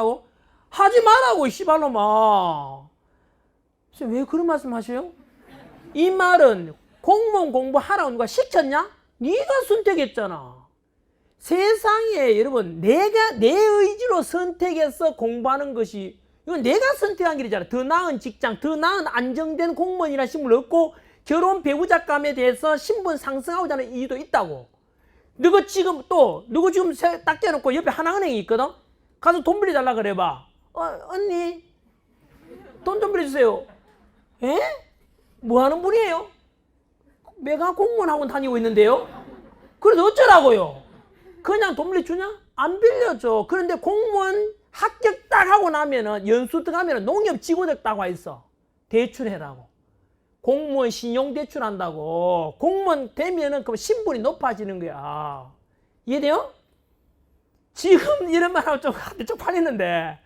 한다고? 하지 말라고 씨발로마. 왜 그런 말씀 하세요? 이 말은 공무원 공부하라고 누가 시켰냐? 네가 선택했잖아. 세상에 여러분 내가 내 의지로 선택해서 공부하는 것이 이건 내가 선택한 길이잖아. 더 나은 직장, 더 나은 안정된 공무원이라는 신분을 얻고 결혼 배우자감에 대해서 신분 상승하고자 하는 이유도 있다고. 너가 지금 또 너가 지금 떼놓고 옆에 하나은행이 있거든. 가서 돈 빌려달라 그래봐. 어, 언니 돈 좀 빌려주세요. 에? 뭐 하는 분이에요? 내가 공무원 학원 다니고 있는데요. 그래도 어쩌라고요? 그냥 돈 빌려주냐? 안 빌려줘. 그런데 공무원 합격 딱 하고 나면은 연수 들어가면은 농협 지구적 따와 있어. 대출해라고. 공무원 신용 대출 한다고. 공무원 되면은 그 신분이 높아지는 거야. 이해돼요? 지금 이런 말 하면 좀, 좀 팔리는데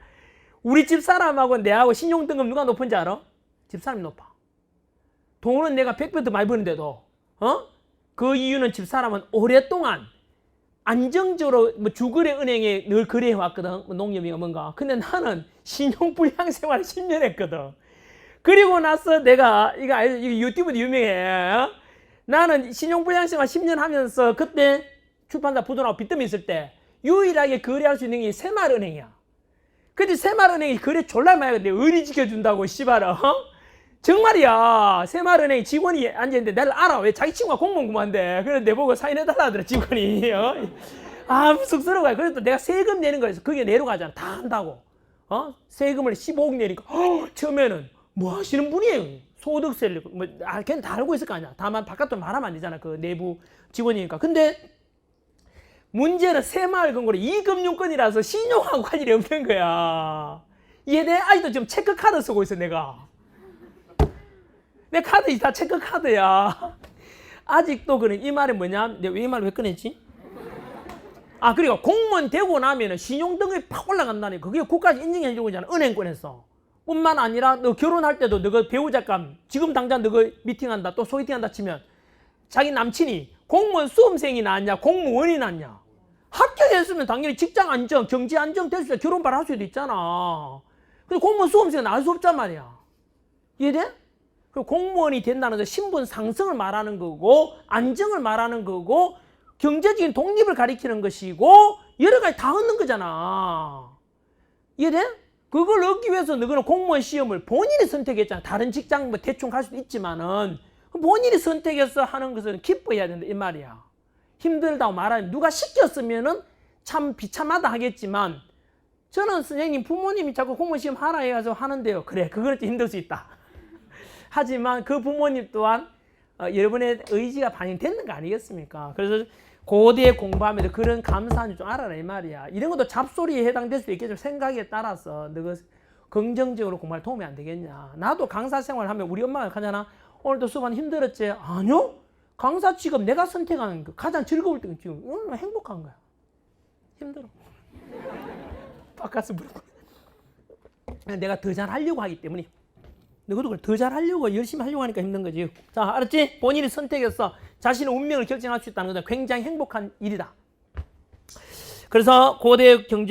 우리 집 사람하고 내하고 신용 등급 누가 높은지 알아? 집 사람이 높아. 돈은 내가 100배 더 많이 버는데도 어? 그 이유는 집 사람은 오랫동안 안정적으로 뭐 주거래 은행에 늘 거래해 왔거든. 뭐 농협이가 뭔가. 근데 나는 신용 불량 생활을 10년 했거든. 그리고 나서 내가 이거 알- 이거 유튜브도 유명해. 어? 나는 신용 불량 생활 10년 하면서 그때 출판사 부도나고 빚더미 있을 때 유일하게 거래할 수 있는 게 새마을은행이야. 근데 새마을은행이 거래 졸라 많이 하는데 의리 지켜준다고 씨발아. 어? 정말이야. 새마을은행 직원이 앉아있는데 나를 알아. 왜 자기 친구가 공무원 구만데. 그래서 내보고 사인해달라 하더라, 직원이. 어? 아, 쑥스러워. 그래서 내가 세금 내는 거에서 그게 내려가잖아. 다 한다고. 어? 세금을 15억 내니까, 어, 처음에는 뭐 하시는 분이에요? 소득세를, 뭐, 아, 걔는 다 알고 있을 거 아니야. 다만 바깥으로 말하면 안 되잖아. 그 내부 직원이니까. 근데 문제는 새마을 금고로 이금융권이라서 신용하고 관련이 없는 거야. 이해돼? 아직도 지금 체크카드 쓰고 있어, 내가. 내 카드 다 체크카드야. 아직도 그런 이 말이 뭐냐? 내가 이 말을 왜 꺼냈지? 아, 그리고 공무원 되고 나면은 신용등급이 팍 올라간다니. 그게 국가에서 인정해 주고 있잖아. 은행권에서. 뿐만 아니라 너 결혼할 때도 너가 배우자감 지금 당장 너가 미팅한다 또 소개팅한다 치면 자기 남친이 공무원 수험생이 나왔냐 공무원이 나왔냐 합격했으면 당연히 직장 안정 경제 안정 될수 있어 결혼 바로 할 수도 있잖아 근데 공무원 수험생은 나올 수 없단 말이야 이해돼? 그 공무원이 된다는 건 신분 상승을 말하는 거고 안정을 말하는 거고 경제적인 독립을 가리키는 것이고 여러 가지 다 얻는 거잖아 이해돼? 그걸 얻기 위해서 너는 공무원 시험을 본인이 선택했잖아. 다른 직장 뭐 대충 갈 수도 있지만은 본인이 선택해서 하는 것은 기뻐해야 된다 이 말이야. 힘들다고 말하면 누가 시켰으면은 참 비참하다 하겠지만 저는 선생님 부모님이 자꾸 시험 하라 해가지고 하는데요. 그래 그건 좀 힘들 수 있다. 하지만 그 부모님 또한 어, 여러분의 의지가 반영됐는 거 아니겠습니까? 그래서 고대 공부하면서 그런 감사함을 좀 알아라 이 말이야. 이런 것도 잡소리에 해당될 수도 있겠지만 생각에 따라서 너가 긍정적으로 공부할 도움이 안 되겠냐. 나도 강사 생활하면 우리 엄마가 하잖아. 오늘도 수업한 힘들었지? 아니요. 강사 직업 내가 선택하는 거 가장 즐거울 때는 지금 얼마나 행복한 거야. 힘들어. 바깥에서 부르고. 내가 더 잘하려고 하기 때문에 너도 그래. 더 잘하려고 열심히 하려고 하니까 힘든 거지. 자, 알았지? 본인이 선택해서 자신의 운명을 결정할 수 있다는 것은 굉장히 행복한 일이다. 그래서 고대 경제